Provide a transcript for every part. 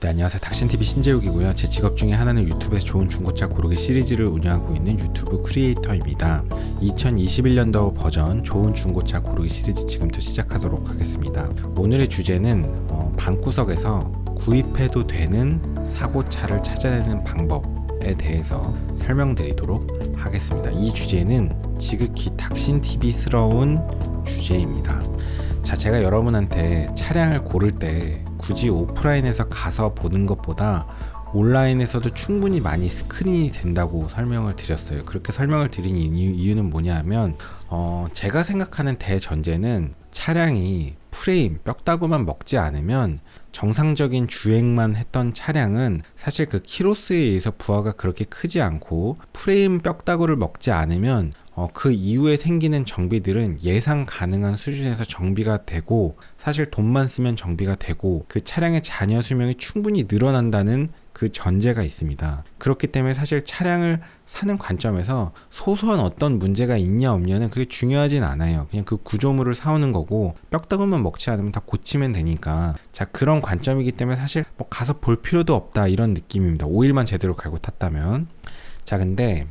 네, 안녕하세요. 닥신TV 신재욱이고요. 제 직업 중에 하나는 유튜브에서 좋은 중고차 고르기 시리즈를 운영하고 있는 유튜브 크리에이터입니다. 2021년도 버전 좋은 중고차 고르기 시리즈 지금부터 시작하도록 하겠습니다. 오늘의 주제는 어, 방구석에서 구입해도 되는 사고차를 찾아내는 방법에 대해서 설명드리도록 하겠습니다. 이 주제는 지극히 닥신TV스러운 주제입니다. 자, 제가 여러분한테 차량을 고를 때 굳이 오프라인에서 가서 보는 것보다 온라인에서도 충분히 많이 스크린이 된다고 설명을 드렸어요. 그렇게 설명을 드린 이유, 이유는 뭐냐면, 어, 제가 생각하는 대전제는 차량이 프레임, 뼈다구만 먹지 않으면 정상적인 주행만 했던 차량은 사실 그 키로수에 의해서 부하가 그렇게 크지 않고 프레임 뼈다구를 먹지 않으면 어, 그 이후에 생기는 정비들은 예상 가능한 수준에서 정비가 되고 사실 돈만 쓰면 정비가 되고 그 차량의 잔여 수명이 충분히 늘어난다는 그 전제가 있습니다. 그렇기 때문에 사실 차량을 사는 관점에서 소소한 어떤 문제가 있냐 없냐는 그게 중요하진 않아요. 그냥 그 구조물을 사오는 거고 뼈다구만 먹지 않으면 다 고치면 되니까 자 그런 관점이기 때문에 사실 뭐 가서 볼 필요도 없다 이런 느낌입니다. 오일만 제대로 갈고 탔다면 자 근데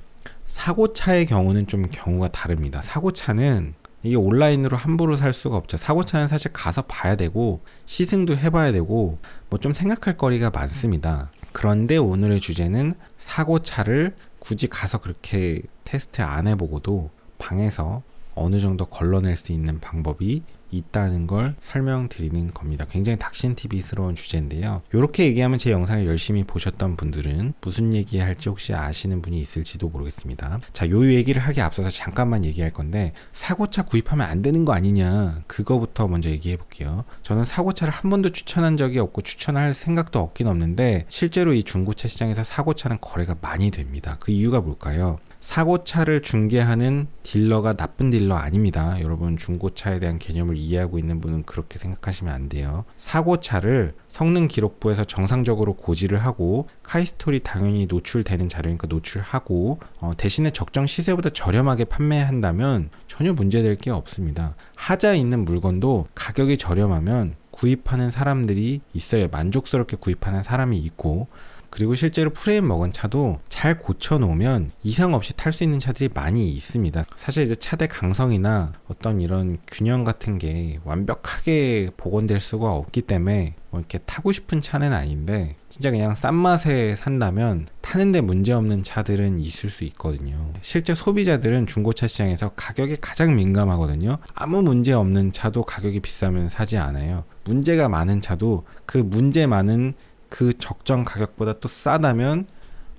사고차의 경우는 좀 경우가 다릅니다. 사고차는 이게 온라인으로 함부로 살 수가 없죠. 사고차는 사실 가서 봐야 되고 시승도 해봐야 되고 뭐 좀 생각할 거리가 많습니다. 그런데 오늘의 주제는 사고차를 굳이 가서 그렇게 테스트 안 해보고도 방에서 어느 정도 걸러낼 수 있는 방법이 있다는 걸 설명드리는 겁니다. 굉장히 닥신TV스러운 주제인데요. 이렇게 얘기하면 제 영상을 열심히 보셨던 분들은 무슨 얘기 할지 혹시 아시는 분이 있을지도 모르겠습니다. 자, 요 얘기를 하기 앞서서 잠깐만 얘기할 건데 사고차 구입하면 안 되는 거 아니냐 그거부터 먼저 얘기해 볼게요. 저는 사고차를 한 번도 추천한 적이 없고 추천할 생각도 없긴 없는데 실제로 이 중고차 시장에서 사고차는 거래가 많이 됩니다. 그 이유가 뭘까요? 사고차를 중개하는 딜러가 나쁜 딜러 아닙니다. 여러분 중고차에 대한 개념을 이해하고 있는 분은 그렇게 생각하시면 안 돼요. 사고차를 성능 기록부에서 정상적으로 고지를 하고 카이스토리 당연히 노출되는 자료니까 노출하고 어, 대신에 적정 시세보다 저렴하게 판매한다면 전혀 문제될 게 없습니다. 하자 있는 물건도 가격이 저렴하면 구입하는 사람들이 있어요. 만족스럽게 구입하는 사람이 있고 그리고 실제로 프레임 먹은 차도 잘 고쳐 놓으면 이상 없이 탈 수 있는 차들이 많이 있습니다. 사실 이제 차대 강성이나 어떤 이런 균형 같은 게 완벽하게 복원될 수가 없기 때문에 뭐 이렇게 타고 싶은 차는 아닌데 진짜 그냥 싼 맛에 산다면 타는데 문제 없는 차들은 있을 수 있거든요. 실제 소비자들은 중고차 시장에서 가격에 가장 민감하거든요. 아무 문제 없는 차도 가격이 비싸면 사지 않아요. 문제가 많은 차도 그 문제 많은 그 적정 가격보다 또 싸다면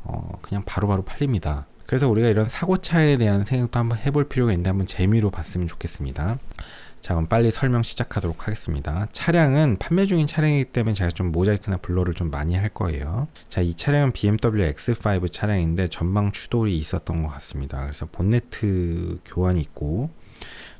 어 그냥 바로바로 바로 팔립니다. 그래서 우리가 이런 사고차에 대한 생각도 한번 해볼 필요가 있는데 한번 재미로 봤으면 좋겠습니다. 자 그럼 빨리 설명 시작하도록 하겠습니다. 차량은 판매 중인 차량이기 때문에 제가 좀 모자이크나 블러를 좀 많이 할 거예요. 자 이 차량은 BMW X5 차량인데 전방 추돌이 있었던 것 같습니다. 그래서 본네트 교환이 있고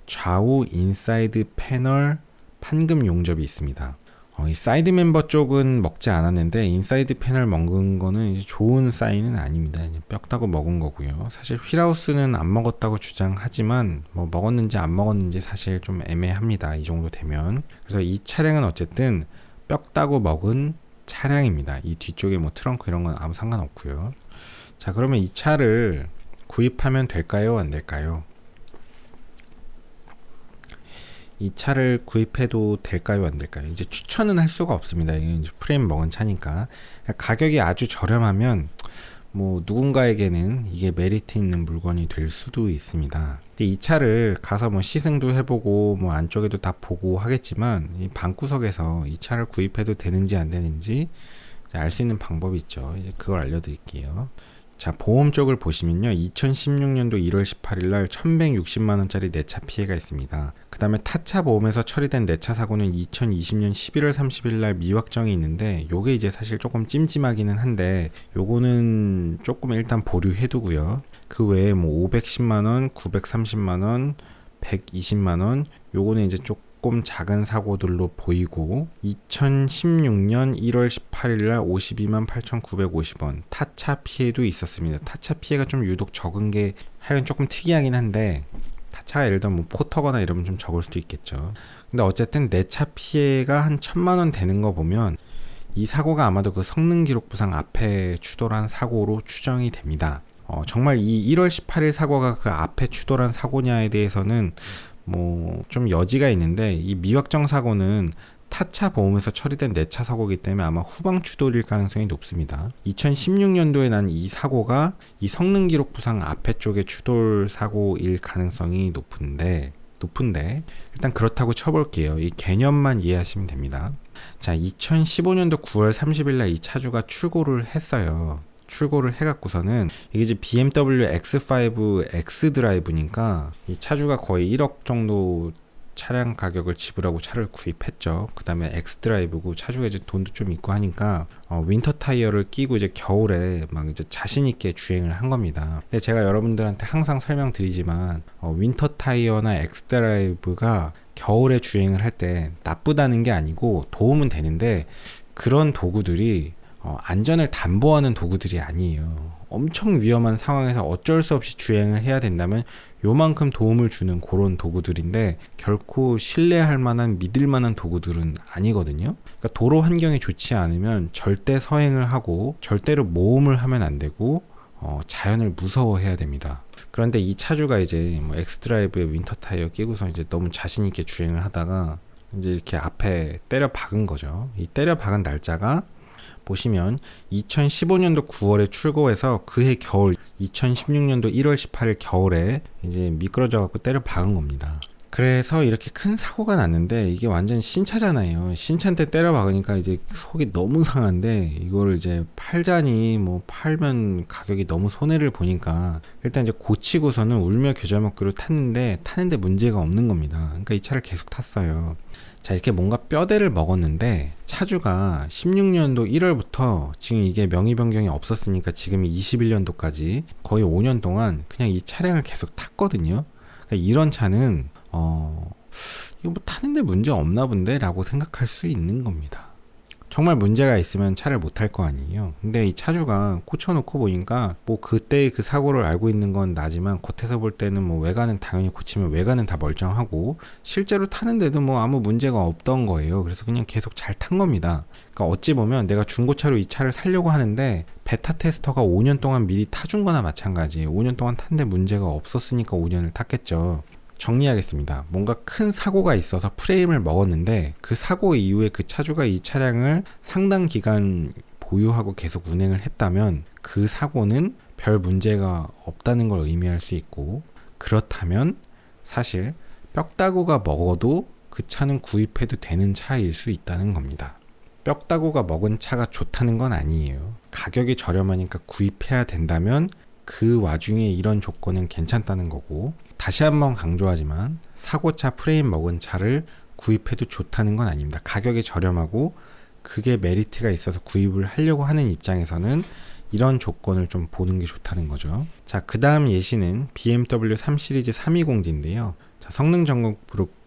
좌우 인사이드 패널 판금 용접이 있습니다. 어, 이 사이드 멤버 쪽은 먹지 않았는데 인사이드 패널 먹은 거는 좋은 사인은 아닙니다. 뼈다고 먹은 거고요. 사실 휠하우스는 안 먹었다고 주장하지만 뭐 먹었는지 안 먹었는지 사실 좀 애매합니다. 이 정도 되면. 그래서 이 차량은 어쨌든 뼈다고 먹은 차량입니다. 이 뒤쪽에 뭐 트렁크 이런 건 아무 상관없고요. 자 그러면 이 차를 구입하면 될까요? 안 될까요? 이 차를 구입해도 될까요 안 될까요? 이제 추천은 할 수가 없습니다. 이게 프레임 먹은 차니까 가격이 아주 저렴하면 뭐 누군가에게는 이게 메리트 있는 물건이 될 수도 있습니다. 근데 이 차를 가서 뭐 시승도 해보고 뭐 안쪽에도 다 보고 하겠지만 이 방구석에서 이 차를 구입해도 되는지 안 되는지 알 수 있는 방법이 있죠. 그걸 알려드릴게요. 자, 보험 쪽을 보시면요. 2016년도 1월 18일 날 1160만 원짜리 내차 피해가 있습니다. 그다음에 타차 보험에서 처리된 내차 사고는 2020년 11월 30일 날 미확정이 있는데 요게 이제 사실 조금 찜찜하기는 한데 요거는 조금 일단 보류해 두고요. 그 외에 뭐 510만 원, 930만 원, 120만 원 요거는 이제 조금 조금 작은 사고들로 보이고 2016년 1월 18일 날 52만 8,950원 타차 피해도 있었습니다. 타차 피해가 좀 유독 적은 게 하여간 조금 특이하긴 한데 타차가 예를 들면 뭐 포터거나 이러면 좀 적을 수도 있겠죠. 근데 어쨌든 내 차 피해가 한 천만 원 되는 거 보면 이 사고가 아마도 그 성능 기록 부상 앞에 추돌한 사고로 추정이 됩니다. 어, 정말 이 1월 18일 사고가 그 앞에 추돌한 사고냐에 대해서는 뭐 좀 여지가 있는데 이 미확정 사고는 타차 보험에서 처리된 내차 사고이기 때문에 아마 후방 추돌일 가능성이 높습니다. 2016년도에 난 이 사고가 이 성능 기록 부상 앞에 쪽에 추돌 사고일 가능성이 높은데 높은데 일단 그렇다고 쳐볼게요. 이 개념만 이해하시면 됩니다. 자, 2015년도 9월 30일 날 이 차주가 출고를 했어요. 출고를 해갖고서는 이게 이제 BMW X5 X 드라이브니까 이 차주가 거의 1억 정도 차량 가격을 지불하고 차를 구입했죠. 그 다음에 엑스 드라이브고 차주가 이제 돈도 좀 있고 하니까 어, 윈터 타이어를 끼고 이제 겨울에 막 이제 자신 있게 주행을 한 겁니다. 근데 제가 여러분들한테 항상 설명드리지만 어, 윈터 타이어나 엑스 드라이브가 겨울에 주행을 할 때 나쁘다는 게 아니고 도움은 되는데 그런 도구들이 어, 안전을 담보하는 도구들이 아니에요. 엄청 위험한 상황에서 어쩔 수 없이 주행을 해야 된다면 요만큼 도움을 주는 그런 도구들인데 결코 신뢰할 만한 믿을 만한 도구들은 아니거든요. 그러니까 도로 환경이 좋지 않으면 절대 서행을 하고 절대로 모험을 하면 안 되고 어, 자연을 무서워해야 됩니다. 그런데 이 차주가 이제 뭐 엑스드라이브에 윈터 타이어 끼고서 이제 너무 자신 있게 주행을 하다가 이제 이렇게 앞에 때려 박은 거죠. 이 때려 박은 날짜가 보시면 2015년도 9월에 출고해서 그해 겨울 2016년도 1월 18일 겨울에 이제 미끄러져 갖고 때려 박은 겁니다. 그래서 이렇게 큰 사고가 났는데 이게 완전 신차잖아요. 신차한테 때려 박으니까 이제 속이 너무 상한데 이거를 이제 팔자니 뭐 팔면 가격이 너무 손해를 보니까 일단 이제 고치고서는 울며 겨자 먹기로 탔는데 타는데 문제가 없는 겁니다. 그러니까 이 차를 계속 탔어요. 자, 이렇게 뭔가 뼈대를 먹었는데 차주가 16년도 1월부터 지금 이게 명의 변경이 없었으니까 지금 21년도까지 거의 5년 동안 그냥 이 차량을 계속 탔거든요. 그러니까 이런 차는 어 이거 뭐 타는데 문제 없나 본데 라고 생각할 수 있는 겁니다. 정말 문제가 있으면 차를 못 탈 거 아니에요. 근데 이 차주가 꽂혀놓고 보니까 뭐 그때 그 사고를 알고 있는 건 나지만 겉에서 볼 때는 뭐 외관은 당연히 고치면 외관은 다 멀쩡하고 실제로 타는데도 뭐 아무 문제가 없던 거예요. 그래서 그냥 계속 잘 탄 겁니다. 그러니까 어찌 보면 내가 중고차로 이 차를 살려고 하는데 베타 테스터가 5년 동안 미리 타준 거나 마찬가지. 5년 동안 탄데 문제가 없었으니까 5년을 탔겠죠. 정리하겠습니다. 뭔가 큰 사고가 있어서 프레임을 먹었는데 그 사고 이후에 그 차주가 이 차량을 상당 기간 보유하고 계속 운행을 했다면 그 사고는 별 문제가 없다는 걸 의미할 수 있고 그렇다면 사실 뼈다구가 먹어도 그 차는 구입해도 되는 차일 수 있다는 겁니다. 뼈다구가 먹은 차가 좋다는 건 아니에요. 가격이 저렴하니까 구입해야 된다면 그 와중에 이런 조건은 괜찮다는 거고 다시 한번 강조하지만 사고차 프레임 먹은 차를 구입해도 좋다는 건 아닙니다. 가격이 저렴하고 그게 메리트가 있어서 구입을 하려고 하는 입장에서는 이런 조건을 좀 보는 게 좋다는 거죠. 자, 그 다음 예시는 BMW 3 시리즈 320D인데요. 자, 성능 점검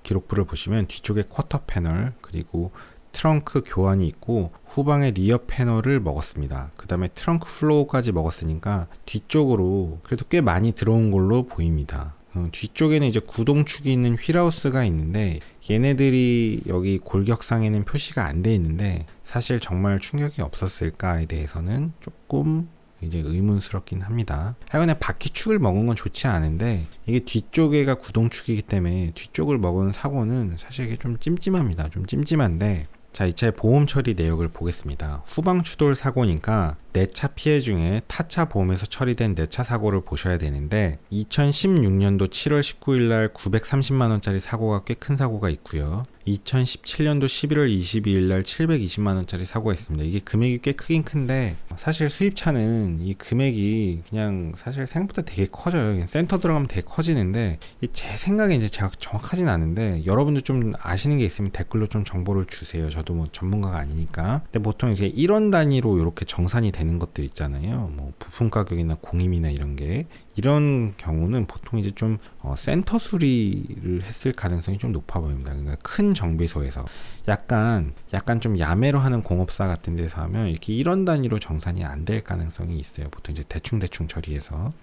기록부를 보시면 뒤쪽에 쿼터 패널 그리고 트렁크 교환이 있고 후방에 리어 패널을 먹었습니다. 그 다음에 트렁크 플로우까지 먹었으니까 뒤쪽으로 그래도 꽤 많이 들어온 걸로 보입니다. 어, 뒤쪽에는 이제 구동축이 있는 휠하우스가 있는데 얘네들이 여기 골격상에는 표시가 안 돼 있는데 사실 정말 충격이 없었을까에 대해서는 조금 이제 의문스럽긴 합니다. 하여간에 바퀴축을 먹은 건 좋지 않은데 이게 뒤쪽에가 구동축이기 때문에 뒤쪽을 먹은 사고는 사실 이게 좀 찜찜합니다. 좀 찜찜한데 자, 이 차의 보험 처리 내역을 보겠습니다. 후방 추돌 사고니까 내차 피해 중에 타차 보험에서 처리된 내차 사고를 보셔야 되는데 2016년도 7월 19일 날 930만 원짜리 사고가 꽤 큰 사고가 있고요. 2017년도 11월 22일 날 720만 원짜리 사고가 있습니다. 이게 금액이 꽤 크긴 큰데 사실 수입차는 이 금액이 그냥 사실 생각보다 되게 커져요. 센터 들어가면 되게 커지는데 제 생각에 이제 제가 정확하진 않은데 여러분들 좀 아시는 게 있으면 댓글로 좀 정보를 주세요. 저도 뭐 전문가가 아니니까. 근데 보통 이제 1원 단위로 이렇게 정산이 되는 것들 있잖아요. 뭐 부품 가격이나 공임이나 이런 게 이런 경우는 보통 이제 좀 어, 센터 수리를 했을 가능성이 좀 높아 보입니다. 그러니까 큰 정비소에서 약간 약간 좀 야매로 하는 공업사 같은 데서 하면 이렇게 이런 단위로 정산이 안 될 가능성이 있어요. 보통 이제 대충 대충 처리해서.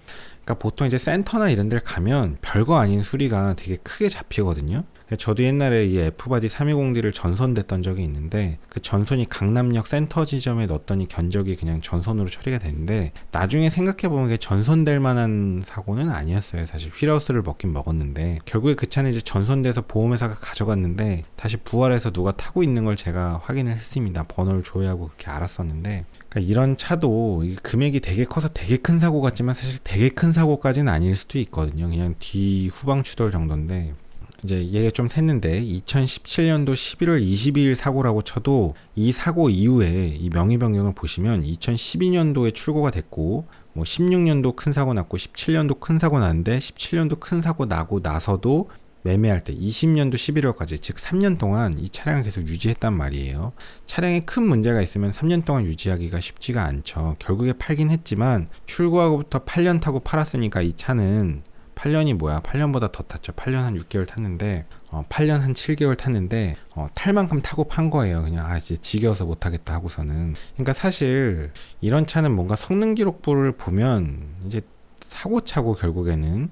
그러니까 보통 이제 센터나 이런 데를 가면 별거 아닌 수리가 되게 크게 잡히거든요. 저도 옛날에 이 F바디 320D를 전선됐던 적이 있는데 그 전선이 강남역 센터 지점에 넣었더니 견적이 그냥 전선으로 처리가 됐는데 나중에 생각해보면 그게 전선될 만한 사고는 아니었어요. 사실 휠하우스를 먹긴 먹었는데 결국에 그 차는 이제 전선돼서 보험회사가 가져갔는데 다시 부활해서 누가 타고 있는 걸 제가 확인을 했습니다. 번호를 조회하고 그렇게 알았었는데 그러니까 이런 차도 금액이 되게 커서 되게 큰 사고 같지만 사실 되게 큰 사고까지는 아닐 수도 있거든요. 그냥 뒤 후방 추돌 정도인데 이제 얘가 좀 샜는데 2017년도 11월 22일 사고라고 쳐도 이 사고 이후에 이 명의 변경을 보시면 2012년도에 출고가 됐고 뭐 16년도 큰 사고 났고 17년도 큰 사고 났는데 17년도 큰 사고 나고 나서도 매매할 때 20년도 11월까지 즉 3년 동안 이 차량을 계속 유지했단 말이에요. 차량에 큰 문제가 있으면 3년 동안 유지하기가 쉽지가 않죠. 결국에 팔긴 했지만 출고하고부터 8년 타고 팔았으니까 이 차는 8년이 뭐야? 8년보다 더 탔죠. 8년 한 6개월 탔는데, 어, 8년 한 7개월 탔는데, 어, 탈 만큼 타고 판 거예요. 그냥, 아, 이제 지겨워서 못하겠다 하고서는. 그러니까 사실, 이런 차는 뭔가 성능 기록부를 보면, 이제 사고차고 결국에는,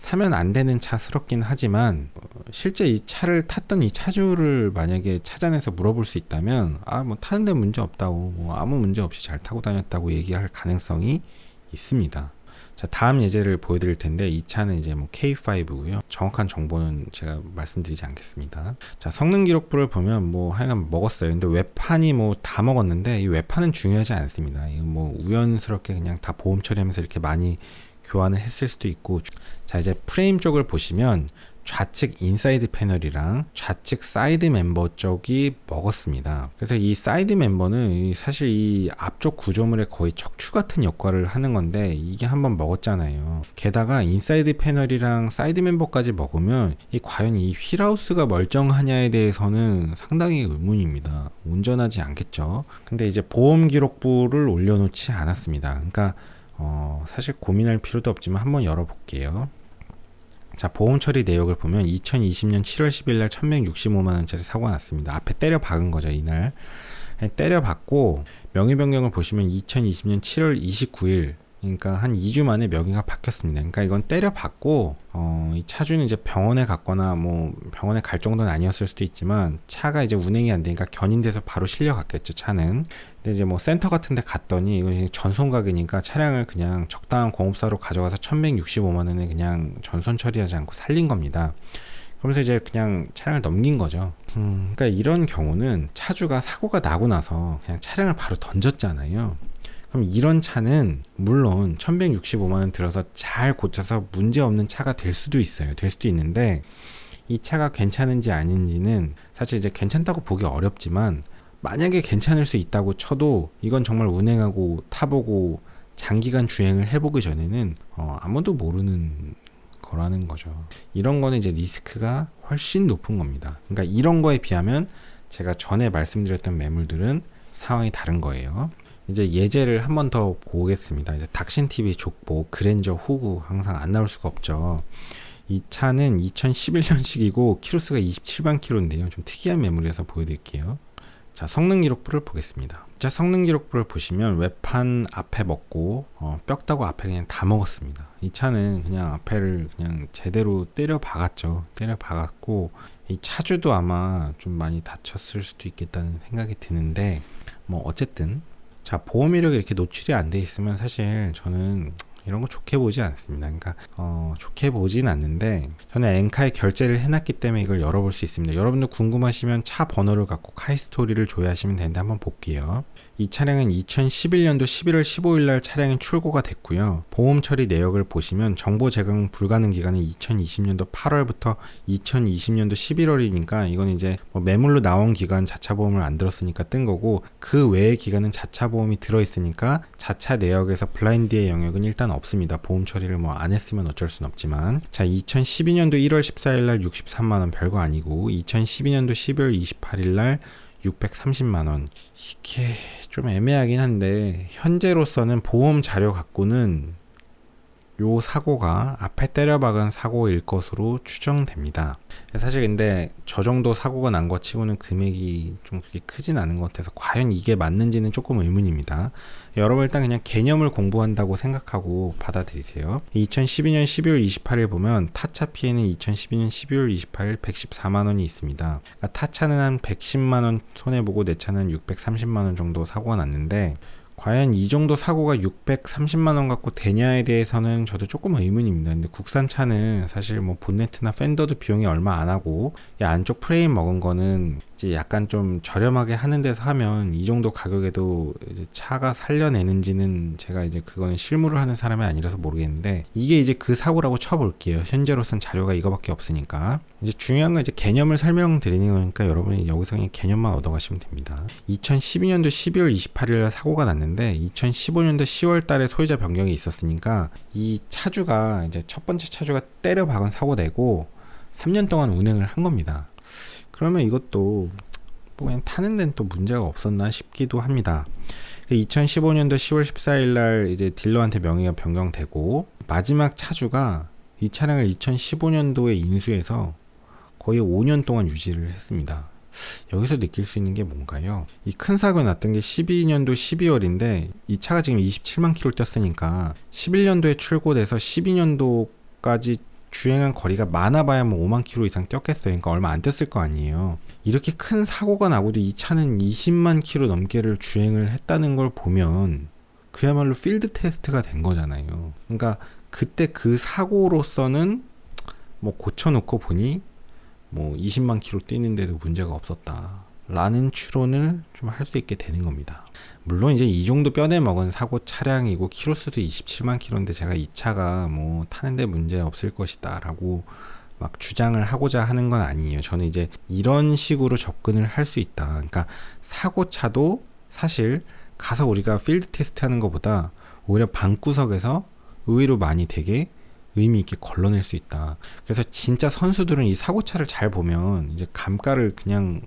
사면 안 되는 차스럽긴 하지만 어, 실제 이 차를 탔던 이 차주를 만약에 찾아내서 물어볼 수 있다면 아 뭐 타는 데 문제 없다고 뭐 아무 문제 없이 잘 타고 다녔다고 얘기할 가능성이 있습니다. 자, 다음 예제를 보여드릴 텐데 이 차는 이제 뭐 K5고요. 정확한 정보는 제가 말씀드리지 않겠습니다. 자, 성능 기록부를 보면 뭐 하여간 먹었어요. 근데 외판이 뭐 다 먹었는데 이 외판은 중요하지 않습니다. 이거 뭐 우연스럽게 그냥 다 보험 처리하면서 이렇게 많이 교환을 했을 수도 있고 자 이제 프레임 쪽을 보시면 좌측 인사이드 패널이랑 좌측 사이드 멤버 쪽이 먹었습니다. 그래서 이 사이드 멤버는 사실 이 앞쪽 구조물의 거의 척추 같은 역할을 하는 건데 이게 한번 먹었잖아요. 게다가 인사이드 패널이랑 사이드 멤버까지 먹으면 이 과연 이 휠하우스가 멀쩡하냐에 대해서는 상당히 의문입니다. 온전하지 않겠죠. 근데 이제 보험 기록부를 올려놓지 않았습니다. 그러니까 어, 사실 고민할 필요도 없지만 한번 열어볼게요. 자, 보험 처리 내역을 보면 2020년 7월 10일 날 1165만 원짜리 사고가 났습니다. 앞에 때려 박은 거죠, 이날. 때려 박고 명의 변경을 보시면 2020년 7월 29일 그러니까 한 2주 만에 명의가 바뀌었습니다. 그러니까 이건 때려 받고 어, 이 차주는 이제 병원에 갔거나 뭐 병원에 갈 정도는 아니었을 수도 있지만 차가 이제 운행이 안 되니까 견인돼서 바로 실려 갔겠죠 차는. 근데 이제 뭐 센터 같은 데 갔더니 가격이니까 차량을 그냥 적당한 공업사로 가져가서 1165만 원에 그냥 전선 처리하지 않고 살린 겁니다. 그러면서 이제 그냥 차량을 넘긴 거죠. 음, 그러니까 이런 경우는 차주가 사고가 나고 나서 그냥 차량을 바로 던졌잖아요. 그럼 이런 차는 물론 1165만 원 들어서 잘 고쳐서 문제 없는 차가 될 수도 있어요. 될 수도 있는데 이 차가 괜찮은지 아닌지는 사실 이제 괜찮다고 보기 어렵지만 만약에 괜찮을 수 있다고 쳐도 이건 정말 운행하고 타보고 장기간 주행을 해보기 전에는 어, 아무도 모르는 거라는 거죠. 이런 거는 이제 리스크가 훨씬 높은 겁니다. 그러니까 이런 거에 비하면 제가 전에 말씀드렸던 매물들은 상황이 다른 거예요. 이제 예제를 한 번 더 보겠습니다. 이제 닥신 TV 족보 그랜저 후구 항상 안 나올 수가 없죠. 이 차는 2011년식이고 키로수가 27만 키로인데요. 좀 특이한 매물이어서 보여드릴게요. 자 성능 기록부를 보겠습니다. 자 성능 기록부를 보시면 외판 앞에 먹고 어, 뼈다고 앞에 그냥 다 먹었습니다. 이 차는 그냥 앞에를 그냥 제대로 때려 박았죠. 때려 박았고 이 차주도 아마 좀 많이 다쳤을 수도 있겠다는 생각이 드는데 뭐 어쨌든 자, 보험 이력이 이렇게 노출이 안 돼 있으면 사실 저는 이런 거 좋게 보지 않습니다. 그러니까 어, 좋게 보진 않는데 저는 엔카에 결제를 해놨기 때문에 이걸 열어볼 수 있습니다. 여러분들 궁금하시면 차 번호를 갖고 카이스토리를 조회하시면 되는데 한번 볼게요. 이 차량은 2011년도 11월 15일 날 차량이 출고가 됐고요. 보험 처리 내역을 보시면 정보 제공 불가능 기간은 2020년도 8월부터 2020년도 11월이니까 이건 이제 뭐 매물로 나온 기간 자차 보험을 안 들었으니까 뜬 거고 그 외의 기간은 자차 보험이 들어 있으니까 자차 내역에서 블라인드의 영역은 일단 없습니다. 보험 처리를 뭐 안 했으면 어쩔 순 없지만 자 2012년도 1월 14일 날 63만 원 별거 아니고 2012년도 12월 28일 날 630만 원. 이게 좀 애매하긴 한데 현재로서는 보험 자료 갖고는 요 사고가 앞에 때려박은 사고일 것으로 추정됩니다. 사실 근데 저 정도 사고가 난 것 치고는 금액이 좀 그렇게 크진 않은 것 같아서 과연 이게 맞는지는 조금 의문입니다. 여러분 일단 그냥 개념을 공부한다고 생각하고 받아들이세요. 2012년 12월 28일 보면 타차 피해는 2012년 12월 28일 114만 원이 있습니다. 그러니까 타차는 한 110만 원 손해 보고 내 차는 630만 원 정도 사고가 났는데 과연 이 정도 사고가 630만 원 갖고 되냐에 대해서는 저도 조금 의문입니다. 근데 국산 차는 사실 뭐 본네트나 팬더도 비용이 얼마 안 하고 이 안쪽 프레임 먹은 거는 이제 약간 좀 저렴하게 하는 데서 하면 이 정도 가격에도 차가 살려내는지는 제가 이제 그거는 실무를 하는 사람이 아니라서 모르겠는데 이게 이제 그 사고라고 쳐볼게요. 현재로선 자료가 이거밖에 없으니까. 이제 중요한 건 이제 개념을 설명드리는 거니까 여러분이 여기서 그냥 개념만 얻어가시면 됩니다. 2012년도 12월 28일 사고가 났는데 2015년도 10월 달에 소유자 변경이 있었으니까 이 차주가 이제 첫 번째 차주가 때려 박은 사고 내고 3년 동안 운행을 한 겁니다. 그러면 이것도 뭐 그냥 타는 데는 또 문제가 없었나 싶기도 합니다. 2015년도 10월 14일 날 이제 딜러한테 명의가 변경되고 마지막 차주가 이 차량을 2015년도에 인수해서 거의 5년 동안 유지를 했습니다. 여기서 느낄 수 있는 게 뭔가요? 이 큰 사고 났던 게 12년도 12월인데 이 차가 지금 27만 킬로 뛰었으니까 11년도에 출고돼서 12년도까지 주행한 거리가 많아봐야 뭐 5만 킬로 이상 뛰었겠어요. 그러니까 얼마 안 뛰었을 거 아니에요. 이렇게 큰 사고가 나고도 이 차는 20만 킬로 넘게를 주행을 했다는 걸 보면 그야말로 필드 테스트가 된 거잖아요. 그러니까 그때 그 사고로서는 뭐 고쳐놓고 보니 뭐 20만 킬로 뛰는데도 문제가 없었다. 라는 추론을 좀 할 수 있게 되는 겁니다. 물론 이제 이 정도 뼈대 먹은 사고 차량이고 키로수도 27만 킬로인데 제가 이 차가 뭐 타는데 문제 없을 것이다라고 막 주장을 하고자 하는 건 아니에요. 저는 이제 이런 식으로 접근을 할 수 있다. 그러니까 사고 차도 사실 가서 우리가 필드 테스트 하는 것보다 오히려 방구석에서 의외로 많이 되게 의미 있게 걸러낼 수 있다. 그래서 진짜 선수들은 이 사고차를 잘 보면 이제 감가를 그냥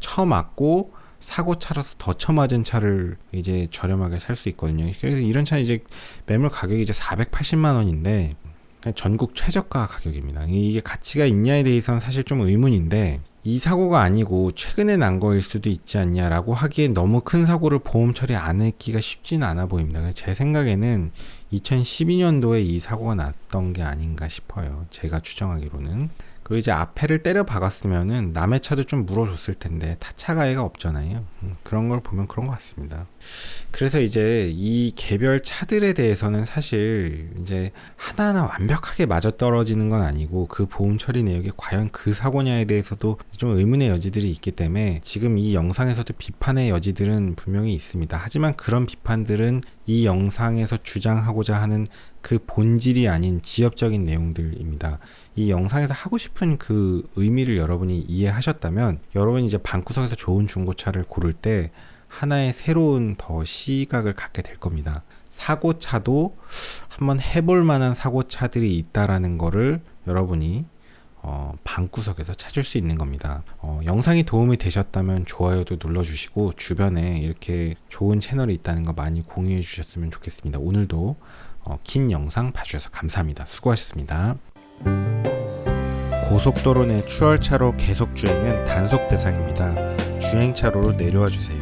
쳐맞고 사고 차라서 더 쳐맞은 차를 이제 저렴하게 살 수 있거든요. 그래서 이런 차 이제 매물 가격이 이제 480만 원인데 전국 최저가 가격입니다. 이게 가치가 있냐에 대해서는 사실 좀 의문인데 이 사고가 아니고 최근에 난 거일 수도 있지 않냐라고 하기에 너무 큰 사고를 보험 처리 안 했기가 쉽지는 않아 보입니다. 제 생각에는 2012년도에 이 사고가 났던 게 아닌가 싶어요. 제가 추정하기로는. 그리고 이제 앞에를 때려 박았으면은 남의 차도 좀 물어줬을 텐데 타차 가해가 없잖아요. 음, 그런 걸 보면 그런 것 같습니다. 그래서 이제 이 개별 차들에 대해서는 사실 이제 하나하나 완벽하게 맞아 떨어지는 건 아니고 그 보험 처리 내역이 과연 그 사고냐에 대해서도 좀 의문의 여지들이 있기 때문에 지금 이 영상에서도 비판의 여지들은 분명히 있습니다. 하지만 그런 비판들은 이 영상에서 주장하고자 하는 그 본질이 아닌 지엽적인 내용들입니다. 이 영상에서 하고 싶은 그 의미를 여러분이 이해하셨다면 여러분이 이제 방구석에서 좋은 중고차를 고를 때 하나의 새로운 더 시각을 갖게 될 겁니다. 사고차도 한번 해볼 만한 사고차들이 있다라는 거를 여러분이 어, 방구석에서 찾을 수 있는 겁니다. 어, 영상이 도움이 되셨다면 좋아요도 눌러주시고 주변에 이렇게 좋은 채널이 있다는 거 많이 공유해 주셨으면 좋겠습니다. 오늘도 어, 긴 영상 봐주셔서 감사합니다. 수고하셨습니다. 고속도로 내 추월차로 계속 주행은 단속 대상입니다. 주행차로로 내려와 주세요.